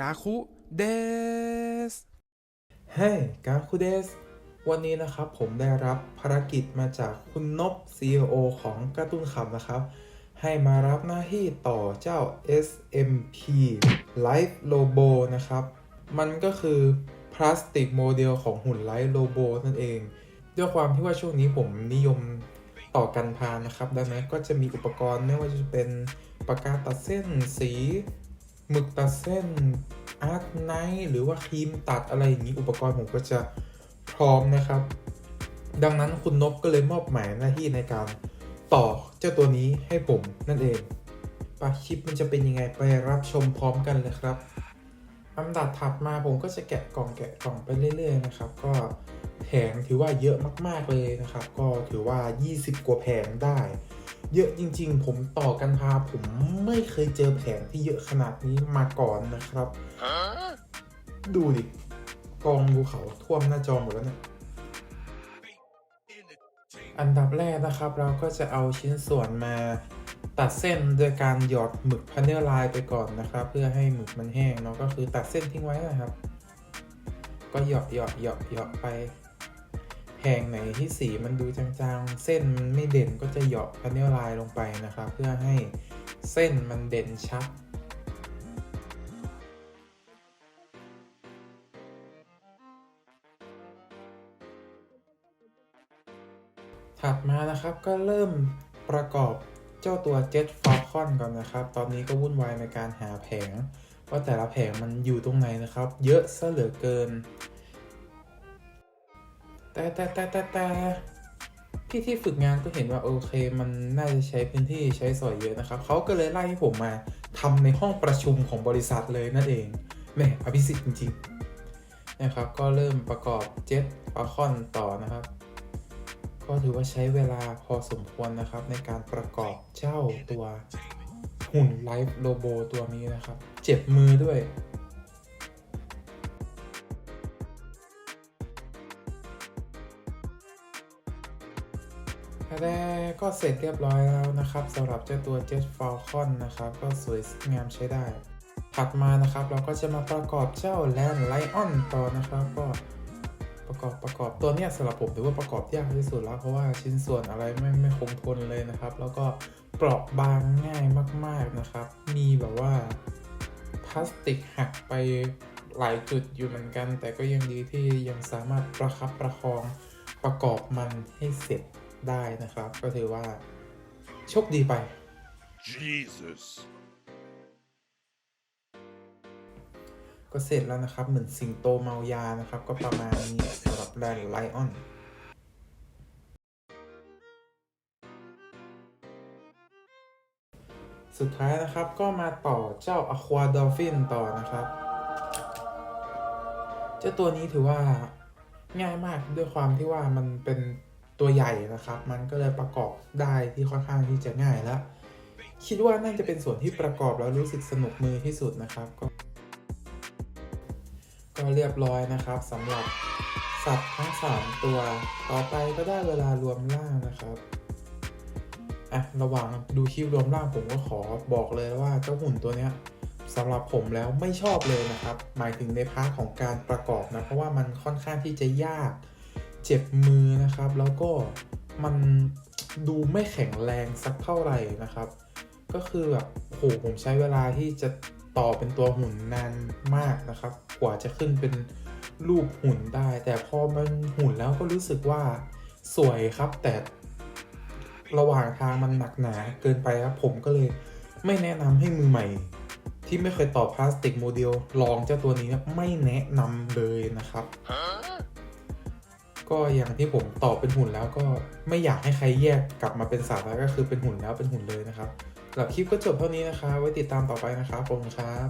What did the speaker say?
กาคุเดสเฮ้กาคูเดสวันนี้นะครับผมได้รับภารกิจมาจากคุณนบ CEO ของการ์ตูนขับนะครับ ให้มารับหน้าที่ต่อเจ้า SMP Life Robo นะครับ มันก็คือพลาสติกโมเดลของหุ่นไลท์โลโบนั่นเอง ด้วยความที่ว่าช่วงนี้ผมนิยมต่อกันพานนะครับ ดังนั้นก็จะมีอุปกรณ์ไม่ว่าจะเป็นปากกาตัดเส้นสี หมึกตัดเส้นอาร์ตไนท์หรือว่าครีมตัดอะไรอย่างนี้อุปกรณ์ผมก็จะพร้อมนะครับ ดังนั้นคุณนบก็เลยมอบหมายหน้าที่ในการต่อเจ้าตัวนี้ให้ผมนั่นเองปาคลิปมันจะเป็นยังไงไปรับชมพร้อมกันเลยครับอันดับถัดมาผมก็จะแกะกล่องแกะกล่องไปเรื่อยๆนะครับ ก็แผงถือว่าเยอะมากๆเลยนะครับ ก็ถือว่า 20 กว่าแผงได้ เยอะจริง ๆ ผมต่อกันพาผมไม่เคยเจอแผงที่เยอะขนาดนี้มาก่อนนะครับ ดูดิ กองภูเขาท่วมหน้าจอหมดแล้วเนี่ย อันดับแรกนะครับเราก็จะเอาชิ้นส่วนมาตัดเส้นโดยการหยอดหมึกพันเนอร์ไลน์ไปก่อนนะครับ เพื่อให้หมึกมันแห้งเนาะก็คือตัดเส้นทิ้งไว้นะครับ ก็หยอดหยอดหยอดหยอดไป แห่งไหนที่สีมันดูจางๆ เส้นมันไม่เด่นก็จะหยอดพันเนอร์ไลน์ลงไปนะครับ เพื่อให้เส้นมันเด่นชัดถัดมานะครับก็เริ่มประกอบเจ้าตัว Jet Falcon ก่อนนะครับ ตอนนี้ก็วุ่นวายในการหาแผง ว่าแต่ละแผงมันอยู่ตรงไหนนะครับ เยอะซะเหลือเกิน แต่แต่แต่แต่แต่พี่ที่ฝึกงานก็เห็นว่าโอเค มันน่าจะใช้พื้นที่ใช้สอยเยอะนะครับเขาก็เลยไล่ให้ผมมาทำในห้องประชุมของบริษัทเลยนั่นเองแหม่อภิสิทธิ์จริงๆนะครับ ก็เริ่มประกอบ Jet Falcon ต่อนะครับ ก็ถือว่าใช้เวลาพอสมควรนะครับ ในการประกอบเจ้าตัวหุ่นไลฟ์โลโบตัวนี้นะครับ เจ็บมือด้วย แรกก็เสร็จเรียบร้อยแล้วนะครับสำหรับเจ้าตัว Jet Falcon นะครับ ก็สวยงามใช้ได้ ถัดมานะครับเราก็จะมาประกอบเจ้า Land Lion ต่อนะครับก็ประกอบประกอบตัวเนี้ยสำหรับผมถือว่าประกอบยากที่สุดแล้ว เพราะว่าชิ้นส่วนอะไรไม่ไม่คงทนเลยนะครับ แล้วก็เปราะบางง่ายมาก ๆนะครับ มีแบบว่าพลาสติกหักไปหลายจุดอยู่เหมือนกัน แต่ก็ยังดีที่ยังสามารถประคับประคองประกอบมันให้เสร็จ ได้นะครับ ก็ถือว่า โชคดีไป Jesus. ก็เสร็จแล้วนะครับ เหมือนสิงโตเมายานะครับ ก็ประมาณนี้สำหรับแบรนด์ไลออนสุดท้ายนะครับก็มาต่อเจ้า Aqua Dolphin ต่อนะครับ เจ้าตัวนี้ถือว่าง่ายมากด้วยความที่ว่ามันเป็น ตัวใหญ่นะครับ มันก็เลยประกอบได้ที่ค่อนข้างที่จะง่ายแล้ว คิดว่าน่าจะเป็นส่วนที่ประกอบแล้วรู้สึกสนุกมือที่สุดนะครับ ก็ก็เรียบร้อยนะครับสำหรับสัตว์ทั้ง 3 ตัว ต่อไปก็ได้เวลารวมร่างนะครับอะระหว่างดูคลิปรวมร่างผมก็ขอบอกเลยว่าเจ้าหุ่นตัวเนี้ยสำหรับผมแล้วไม่ชอบเลยนะครับ หมายถึงในพาร์ทของการประกอบนะ เพราะว่ามันค่อนข้างที่จะยาก เจ็บมือนะครับ แล้วก็มันดูไม่แข็งแรงสักเท่าไหร่นะครับ ก็คือแบบโหผมใช้เวลาที่จะต่อเป็นตัวหุ่นนานมากนะครับ กว่าจะขึ้นเป็นรูปหุ่นได้ แต่พอมันหุ่นแล้วก็รู้สึกว่าสวยครับ แต่ระหว่างทางมันหนักหนาเกินไปครับ ผมก็เลยไม่แนะนำให้มือใหม่ ที่ไม่เคยต่อพลาสติกโมเดลลองเจ้าตัวนี้นะไม่แนะนำเลยนะครับ Huh? ก็อย่างที่ผมตอบเป็นหุ่นแล้วก็ไม่อยากให้ใครแยกกลับมาเป็นสัตว์แล้วก็คือเป็นหุ่นแล้วเป็นหุ่นเลยนะครับสำหรับคลิปก็จบเท่านี้นะคะไว้ติดตามต่อไปนะครับผมครับ